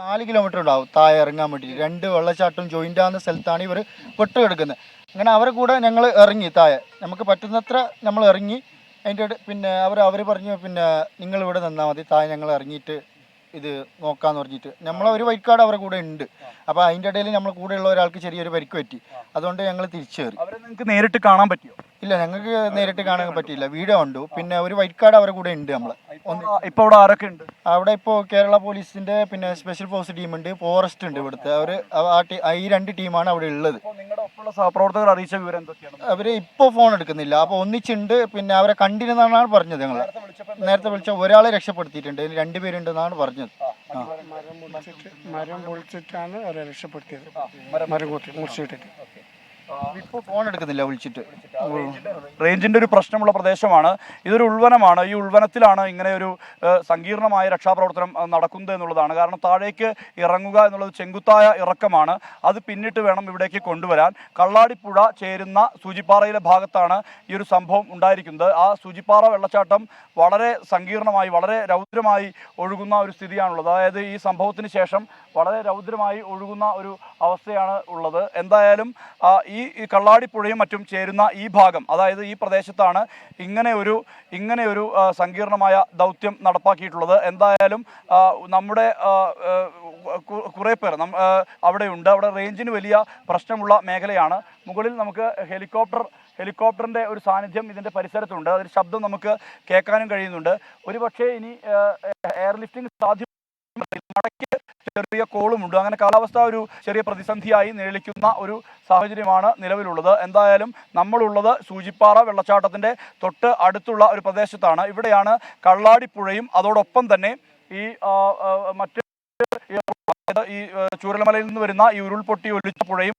നാല് കിലോമീറ്റർ ഉണ്ടാവും. താഴെ ഇറങ്ങാൻ വേണ്ടിയിട്ട്. രണ്ട് വെള്ളച്ചാട്ടം ജോയിന്റ് ആകുന്ന സ്ഥലത്താണ് ഇവർ പെട്ട് കിടക്കുന്നത് അങ്ങനെ അവരെ കൂടെ ഞങ്ങൾ ഇറങ്ങി താഴെ. നമുക്ക് പറ്റുന്നത്ര നമ്മൾ ഇറങ്ങി അതിന്റെ പിന്നെ അവർ അവർ പറഞ്ഞു പിന്നെ നിങ്ങൾ ഇവിടെ നിന്നാൽ മതി. താഴെ ഞങ്ങൾ ഇറങ്ങിയിട്ട് ഇത് നോക്കാന്ന് പറഞ്ഞിട്ട്. നമ്മളെ ഒരു വൈക്കാട് അവരുടെ കൂടെ ഉണ്ട്. അപ്പോൾ അതിന്റെ ഇടയിൽ നമ്മൾ കൂടെയുള്ള ഒരാൾക്ക് ചെറിയൊരു പരിക്ക് പറ്റി. അതുകൊണ്ട് ഞങ്ങൾ തിരിച്ചു കയറി. അവരെ നിങ്ങൾക്ക് നേരിട്ട് കാണാൻ പറ്റിയോ? ഇല്ല ഞങ്ങൾക്ക് നേരിട്ട് കാണാൻ പറ്റിയില്ല. വീഡിയോ കണ്ടു. പിന്നെ ഒരു വൈറ്റ് കാർഡ് അവരുടെ കൂടെ ഉണ്ട് നമ്മൾ. ഇപ്പൊ അവിടെ ആരൊക്കെ ഉണ്ട്? അവിടെ ഇപ്പോൾ കേരള പോലീസിന്റെ പിന്നെ സ്പെഷ്യൽ ഫോഴ്സ് ടീം ഉണ്ട്. ഫോറസ്റ്റ് ഉണ്ട് ഇവിടുത്തെ. അവർ ആ ഈ രണ്ട് ടീമാണ് അവിടെ ഉള്ളത്. സഹപ്രവർത്തകർ അറിയിച്ച വിവരം എന്തൊക്കെയാണ്? അവർ ഇപ്പോൾ ഫോൺ എടുക്കുന്നില്ല. അപ്പോൾ ഒന്നിച്ചുണ്ട് പിന്നെ അവരെ കണ്ടിരുന്നാണ് പറഞ്ഞത് ഞങ്ങൾ നേരത്തെ വിളിച്ച ഒരാളെ രക്ഷപ്പെടുത്തിയിട്ടുണ്ട്. രണ്ടുപേരുണ്ടെന്നാണ് പറഞ്ഞത്. മരം പൊളിച്ചിട്ടാണ് അവരെ രക്ഷപ്പെടുത്തിയത്. മരം മുറിച്ചിട്ടിട്ട്. ഇപ്പോൾ ഫോൺ എടുക്കുന്നില്ല വിളിച്ചിട്ട്. റേഞ്ചിന്റെ ഒരു പ്രശ്നമുള്ള പ്രദേശമാണ്. ഇതൊരു ഉൾവനമാണ്. ഈ ഉൾവനത്തിലാണ് ഇങ്ങനെ ഒരു സങ്കീർണമായ രക്ഷാപ്രവർത്തനം നടക്കുന്നത് എന്നുള്ളതാണ്. കാരണം താഴേക്ക് ഇറങ്ങുക എന്നുള്ളത് ചെങ്കുത്തായ ഇറക്കമാണ്. അത് പിന്നിട്ട് വേണം ഇവിടേക്ക് കൊണ്ടുവരാൻ. കള്ളാടിപ്പുഴ ചേരുന്ന സൂചിപ്പാറയിലെ ഭാഗത്താണ് ഈ ഒരു സംഭവം ഉണ്ടായിരിക്കുന്നത്. ആ സൂചിപ്പാറ വെള്ളച്ചാട്ടം വളരെ സങ്കീർണമായി വളരെ രൗദ്രമായി ഒഴുകുന്ന ഒരു സ്ഥിതിയാണുള്ളത്. അതായത് ഈ സംഭവത്തിന് ശേഷം വളരെ രൗദ്രമായി ഒഴുകുന്ന ഒരു അവസ്ഥയാണ് ഉള്ളത്. എന്തായാലും ആ, ഈ കള്ളാടി കള്ളാടിപ്പുഴയും മറ്റും ചേരുന്ന ഈ ഭാഗം അതായത് ഈ പ്രദേശത്താണ് ഇങ്ങനെ ഒരു ഇങ്ങനെ ഒരു സങ്കീർണമായ ദൗത്യം നടപ്പാക്കിയിട്ടുള്ളത്. എന്തായാലും നമ്മുടെ കുറെ പേർ അവിടെയുണ്ട്. അവിടെ റേഞ്ചിന് വലിയ പ്രശ്നമുള്ള മേഖലയാണ്. മുകളിൽ നമുക്ക് ഹെലികോപ്റ്റർ ഹെലികോപ്റ്ററിന്റെ ഒരു സാന്നിധ്യം ഇതിന്റെ പരിസരത്തുണ്ട്. അതിന്റെ ശബ്ദം നമുക്ക് കേൾക്കാനും കഴിയുന്നുണ്ട്. ഒരുപക്ഷേ ഇനി എയർലിഫ്റ്റിംഗ് സാധ്യം മടക്കി ചെറിയ കോളുമുണ്ട്. അങ്ങനെ കാലാവസ്ഥ ഒരു ചെറിയ പ്രതിസന്ധിയായി നിഴലിക്കുന്ന ഒരു സാഹചര്യമാണ് നിലവിലുള്ളത്. എന്തായാലും നമ്മളുള്ളത് സൂചിപ്പാറ വെള്ളച്ചാട്ടത്തിന്റെ തൊട്ട് അടുത്തുള്ള ഒരു പ്രദേശത്താണ്. ഇവിടെയാണ് കള്ളാടിപ്പുഴയും അതോടൊപ്പം തന്നെ ഈ മറ്റ് ഈ, ചൂരൽമലയിൽ നിന്ന് വരുന്ന ഈ ഉരുൾപൊട്ടി ഒലിച്ച പുഴയും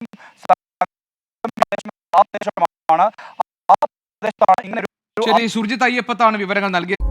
ആ പ്രദേശമാണ്. ആ ഇങ്ങനെ ശരി സുർജിത് അയ്യപ്പത്താണ് വിവരങ്ങൾ നൽകിയത്.